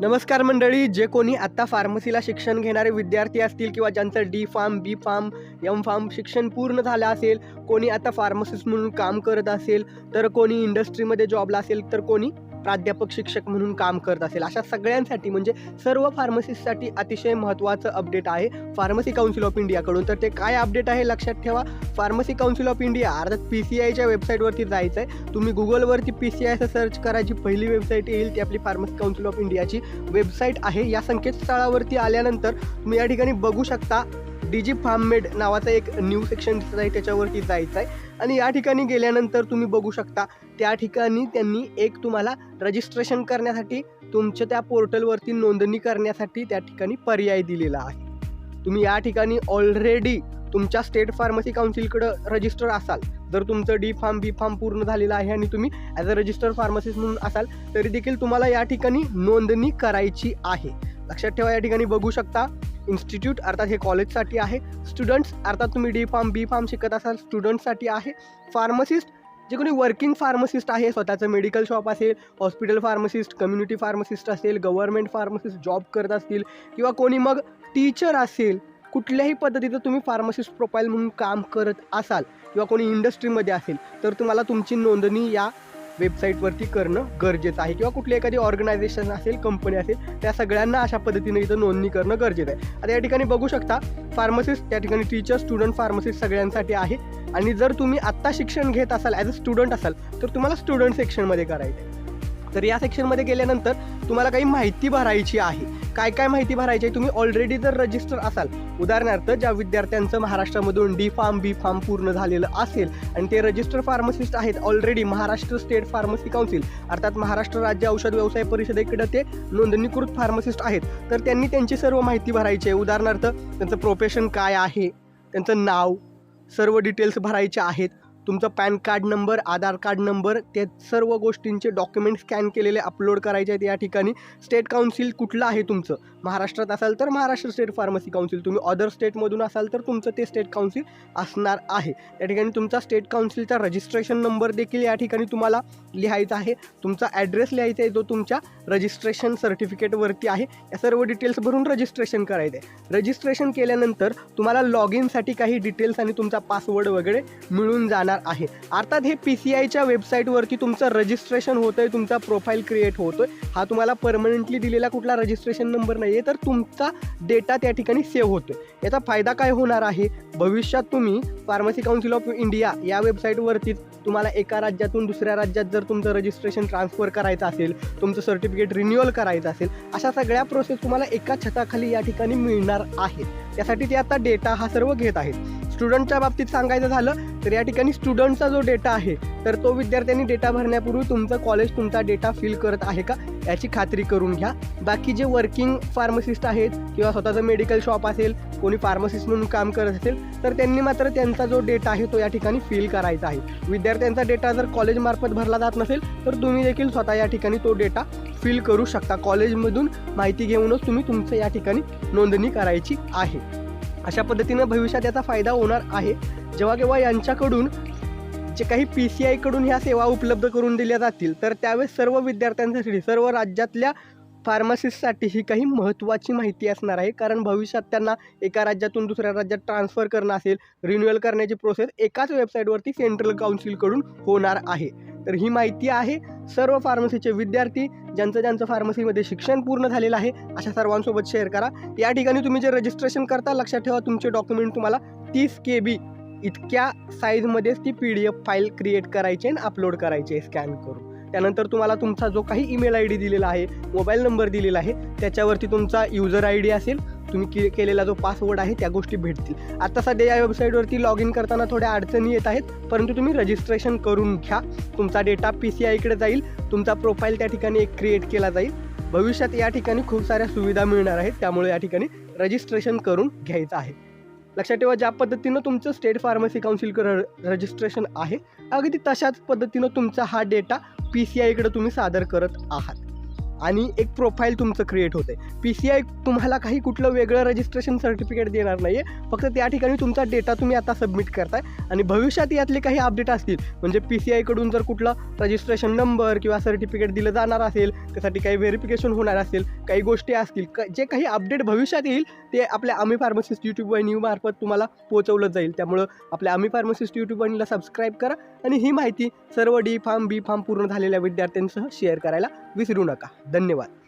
नमस्कार मंडळी जे कोणी आत्ता फार्मसीला शिक्षण घेणारे विद्यार्थी असतील किंवा ज्यांचं D pharm B pharm M pharm शिक्षण पूर्ण झालं असेल कोणी आता फार्मसिस्ट म्हणून काम करत असेल तर कोणी इंडस्ट्रीमध्ये जॉबला असेल तर कोणी प्राध्यापक शिक्षक म्हणून काम करत असेल. अशा सगळ्यांसाठी म्हणजे सर्व फार्मसिस्टसाठी अतिशय महत्त्वाचं अपडेट आहे फार्मसी काउन्सिल ऑफ इंडियाकडून तर ते काय अपडेट आहे लक्षात ठेवा. फार्मसी काउन्सिल ऑफ इंडिया अर्थात पी सी आयच्या वेबसाईटवरती जायचं आहे तुम्ही गुगलवरती पी सी आयचं सर्च करा जी पहिली वेबसाईट येईल ती आपली फार्मसी काउन्सिल ऑफ इंडियाची वेबसाईट आहे. या संकेतस्थळावरती आल्यानंतर तुम्ही या ठिकाणी बघू शकता डीजी फार्म मेड नावाचा एक न्यू सेक्शन दिसत आहे त्याच्यावरती जायचं आहे आणि या ठिकाणी गेल्यानंतर तुम्ही बघू शकता त्या ठिकाणी त्यांनी एक तुम्हाला रजिस्ट्रेशन करण्यासाठी तुमच्या त्या पोर्टलवरती नोंदणी करण्यासाठी त्या ठिकाणी पर्याय दिलेला आहे. तुम्ही या ठिकाणी ऑलरेडी तुमच्या स्टेट फार्मसी काउन्सिलकडं रजिस्टर असाल जर तुमचं डी फार्म बी फार्म पूर्ण झालेलं आहे आणि तुम्ही ॲज अ रजिस्टर फार्मसिस्ट म्हणून असाल तरी देखील तुम्हाला या ठिकाणी नोंदणी करायची आहे. लक्षात ठेवा या ठिकाणी बघू शकता इन्स्टिट्यूट अर्थात हे कॉलेजसाठी आहे. स्टुडंट्स अर्थात तुम्ही डी फार्म बी फार्म शिकत असाल स्टुडंट्ससाठी आहे. फार्मसिस्ट जे कोणी वर्किंग फार्मसिस्ट आहे स्वतःचं मेडिकल शॉप असेल हॉस्पिटल फार्मसिस्ट कम्युनिटी फार्मसिस्ट असेल गव्हर्नमेंट फार्मसिस्ट जॉब करत असतील किंवा कोणी मग टीचर असेल कुठल्याही पद्धतीचं तुम्ही फार्मसिस्ट प्रोफाईल म्हणून काम करत असाल किंवा कोणी इंडस्ट्रीमध्ये असेल तर तुम्हाला तुमची नोंदणी या वेबसाईटवरती करणं गरजेचं आहे. किंवा कुठली एखादी ऑर्गनायझेशन असेल कंपनी असेल त्या सगळ्यांना अशा पद्धतीने इथं नोंदणी करणं गरजेचं आहे. आता या ठिकाणी बघू शकता फार्मसिस्ट त्या ठिकाणी टीचर स्टुडंट फार्मसिस्ट सगळ्यांसाठी आहे. आणि जर तुम्ही आत्ता शिक्षण घेत असाल ॲज अ स्टुडंट असाल तर तुम्हाला स्टुडंट सेक्शनमध्ये करायचं आहे तर या सेक्शनमध्ये गेल्यानंतर तुम्हाला काही माहिती भरायची आहे. काय काय माहिती भरायची आहे? तुम्ही ऑलरेडी जर रजिस्टर असाल उदाहरणार्थ ज्या विद्यार्थ्यांचं महाराष्ट्रामधून डी फार्म बी फार्म पूर्ण झालेलं असेल आणि ते रजिस्टर फार्मसिस्ट आहेत already Maharashtra state pharmacy council अर्थात महाराष्ट्र राज्य औषध व्यवसाय परिषदेकडे ते नोंदणीकृत फार्मसिस्ट आहेत. तर त्यांनी त्यांची सर्व माहिती भरायची आहे. उदाहरणार्थ त्यांचं प्रोफेशन काय आहे? त्यांचं नाव सर्व डिटेल्स भरायचे आहेत. तुमचं PAN card number Aadhaar card number ते सर्व गोष्टींचे डॉक्युमेंट स्कॅन केलेले अपलोड करायचे आहेत या ठिकाणी. स्टेट काउन्सिल कुठलं आहे तुमचं? महाराष्ट्रात असाल तर महाराष्ट्र स्टेट फार्मसी काउन्सिल. तुम्ही अदर स्टेटमधून असाल तर तुमचं ते स्टेट काउन्सिल असणार आहे. या ठिकाणी तुमचा स्टेट काउन्सिलचा रजिस्ट्रेशन नंबर देखील या ठिकाणी तुम्हाला लिहायचा आहे. तुमचा ॲड्रेस लिहायचा आहे जो तुमच्या रजिस्ट्रेशन सर्टिफिकेटवरती आहे. या सर्व डिटेल्स भरून रजिस्ट्रेशन करायचं आहे रजिस्ट्रेशन केल्यानंतर तुम्हाला लॉग इनसाठी काही डिटेल्स आणि तुमचा पासवर्ड वगैरे मिळून जाणार आहे. अर्थात हे पी सी आयच्या वेबसाईटवरती तुमचं रजिस्ट्रेशन होतं आहे तुमचा प्रोफाईल क्रिएट होतो आहे हा तुम्हाला परमनंटली दिलेला कुठला रजिस्ट्रेशन नंबर नाही आहे तर तुमचा डेटा त्या ठिकाणी सेव्ह होतो आहे याचा फायदा काय होणार आहे? भविष्यात तुम्ही फार्मसी काउन्सिल ऑफ इंडिया या वेबसाईटवरतीच तुम्हाला एका राज्यातून दुसऱ्या राज्यात जर तुमचं रजिस्ट्रेशन ट्रान्सफर करायचं असेल तुमचं सर्टिफिकेट रिन्युअल करायचं असेल अशा सगळ्या प्रोसेस तुम्हाला एका छताखाली या ठिकाणी मिळणार आहेत. त्यासाठी ते आता डेटा हा सर्व घेत आहेत. स्टुडंटच्या बाबतीत सांगायचं झालं तर या ठिकाणी स्टुडंटचा जो डेटा आहे तर तो विद्यार्थ्यांनी डेटा भरण्यापूर्वी तुमचं कॉलेज तुमचा डेटा फिल करत आहे का याची खात्री करून घ्या. बाकी जे वर्किंग फार्मसिस्ट आहेत किंवा स्वतःचं मेडिकल शॉप असेल कोणी फार्मसिस्ट म्हणून काम करत असेल तर त्यांनी मात्र त्यांचा जो डेटा आहे तो या ठिकाणी फिल करायचा आहे. विद्यार्थ्यांचा डेटा जर कॉलेजमार्फत भरला जात नसेल तर तुम्ही देखील स्वतः या ठिकाणी तो डेटा फिल करू शकता. कॉलेजमधून माहिती घेऊनच तुम्ही तुमचं या ठिकाणी नोंदणी करायची आहे. अशा पद्धतीनं भविष्यात याचा फायदा होणार आहे. जेव्हा केव्हा यांच्याकडून जे काही पी सी आयकडून ह्या सेवा उपलब्ध करून दिल्या जातील तर त्यावेळेस सर्व विद्यार्थ्यांसाठी सर्व राज्यातल्या फार्मसिस्टसाठी ही काही महत्त्वाची माहिती असणार आहे. कारण भविष्यात त्यांना एका राज्यातून दुसऱ्या राज्यात ट्रान्सफर करणं असेल रिन्युअल करण्याची प्रोसेस एकाच वेबसाईटवरती सेंट्रल काउन्सिलकडून होणार आहे. तर ही माहिती आहे. सर्व फार्मसीचे विद्यार्थी ज्यांचं ज्यांचं फार्मसीमध्ये शिक्षण पूर्ण झालेलं आहे अशा सर्वांसोबत शेअर करा. या ठिकाणी तुम्ही जे रजिस्ट्रेशन करता लक्षात ठेवा तुमचे डॉक्युमेंट तुम्हाला तीस के बी इतक्या साईजमध्येच ती P D F file create करायची आणि अपलोड करायची आहे स्कॅन करून. त्यानंतर तुम्हाला तुमचा जो काही ईमेल आय डी दिलेला आहे मोबाईल नंबर दिलेला आहे त्याच्यावरती तुमचा युजर आय डी असेल तुम्ही के केलेला जो पासवर्ड आहे त्या गोष्टी भेटतील. आता सध्या या वेबसाईटवरती लॉग इन करताना थोड्या अडचणी येत आहेत परंतु तुम्ही रजिस्ट्रेशन करून घ्या. तुमचा डेटा पी सी आयकडे जाईल तुमचा प्रोफाईल त्या ठिकाणी एक क्रिएट केला जाईल. भविष्यात या ठिकाणी खूप साऱ्या सुविधा मिळणार आहेत त्यामुळे या ठिकाणी रजिस्ट्रेशन करून घ्यायचं आहे. लक्षात ठेवा ज्या पद्धतीनं तुमचं स्टेट फार्मसी काउन्सिलकडं रजिस्ट्रेशन आहे अगदी तशाच पद्धतीनं तुमचा हा डेटा पी सी आयकडे तुम्ही सादर करत आहात. आणि एक प्रोफाईल तुमचं क्रिएट होतं आहे पी सी आय तुम्हाला काही कुठलं वेगळं रजिस्ट्रेशन सर्टिफिकेट देणार नाही आहे फक्त त्या ठिकाणी तुमचा डेटा तुम्ही आता सबमिट करताय. आणि भविष्यात यातले काही अपडेट असतील म्हणजे पी सी आयकडून जर कुठला रजिस्ट्रेशन नंबर किंवा सर्टिफिकेट दिलं जाणार असेल त्यासाठी काही व्हेरिफिकेशन होणार असेल काही गोष्टी असतील क जे काही अपडेट भविष्यात येईल ते आपल्या आम्ही फार्मसिस्ट यूट्यूब वाहिनीमार्फत तुम्हाला पोहोचवलं जाईल. त्यामुळं आपल्या आम्ही फार्मसिस्ट यूट्यूब वाहिनीला सबस्क्राईब करा आणि ही माहिती सर्व डी फार्म बी फार्म पूर्ण झालेल्या विद्यार्थ्यांसह शेअर करायला विसरू नका. धन्यवाद.